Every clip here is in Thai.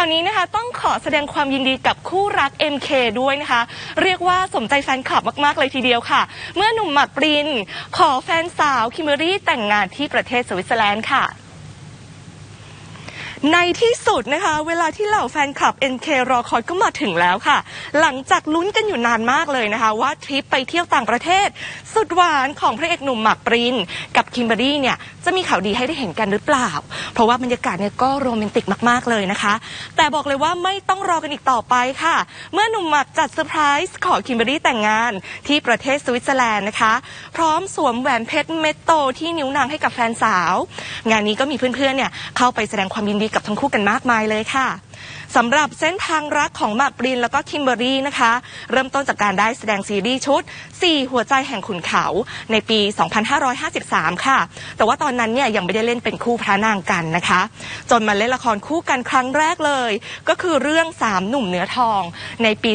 ตอนนี้นะคะต้องขอแสดงความยินดีกับคู่รัก MK ด้วยนะคะ เรียกว่าสมใจแฟนคลับมาก ๆ เลยทีเดียวค่ะ เมื่อหนุ่มหมากปริน ขอแฟนสาวคิมเบอรี่แต่งงานที่ประเทศสวิตเซอร์แลนด์ค่ะ ในที่สุดนะคะ เวลาที่เหล่าแฟนคลับ NK รอคอยก็มาถึงแล้วค่ะ หลังจากลุ้นกันอยู่นานมากเลยนะคะ ว่าทริปไปเที่ยวต่างประเทศ สุดหวานของพระเอกหนุ่มหมากปรินกับคิมเบอรี่เนี่ยจะมีข่าวดีให้ได้เห็นกันหรือเปล่า เพราะว่าบรรยากาศเนี่ยก็โรแมนติกมากๆเลยนะคะ แต่บอกเลยว่าไม่ต้องรอกันอีกต่อไปค่ะ เมื่อหนุ่มหมากจัดเซอร์ไพรส์ขอคิมเบอรี่แต่งงานที่ประเทศสวิตเซอร์แลนด์นะคะ พร้อมสวมแหวนเพชรเม็ดโตที่นิ้วนางให้กับแฟนสาว งานนี้ก็มีเพื่อนๆเนี่ยเข้าไปแสดงความยินดีกับทั้งคู่กันมากมายเลยค่ะ สำหรับเส้นทางรักของหมากปรินแล้วก็คิมเบอรี่นะคะ เริ่มต้นจากการได้แสดงซีรีส์ชุด 4 หัวใจแห่งขุนเขาในปี 2553 ค่ะ แต่ว่าตอนนั้นเนี่ยยังไม่ได้เล่นเป็นคู่พระนางกันนะคะ จนมาเล่นละครคู่กันครั้งแรกเลย ก็คือเรื่อง 3 หนุ่มเนื้อทองในปี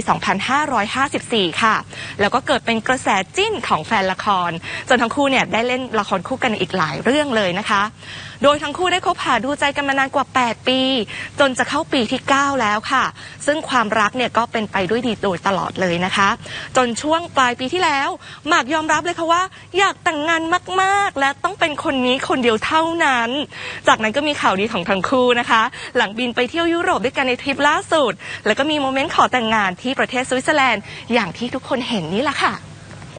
2554 ค่ะ แล้วก็เกิดเป็นกระแสจิ้นของแฟนละคร จนทั้งคู่เนี่ยได้เล่นละครคู่กันอีกหลายเรื่องเลยนะคะ โดยทั้งคู่ได้คบหาดูใจกันมานานกว่า 8 ปี จนจะเข้าปีที่ 9 9 แล้วค่ะ ซึ่งความรักเนี่ยก็เป็นไปด้วยดีโดยตลอดเลยนะคะ จนช่วงปลายปีที่แล้วหมากยอมรับเลยค่ะว่า อยากแต่งงานมากๆ และต้องเป็นคนนี้คนเดียวเท่านั้น จากนั้นก็มีข่าวดีของทั้งคู่นะคะ หลังบินไปเที่ยวยุโรปด้วยกันในทริปล่าสุด แล้วก็มีโมเมนต์ขอแต่งงานที่ประเทศสวิตเซอร์แลนด์อย่างที่ทุกคนเห็นนี่แหละค่ะ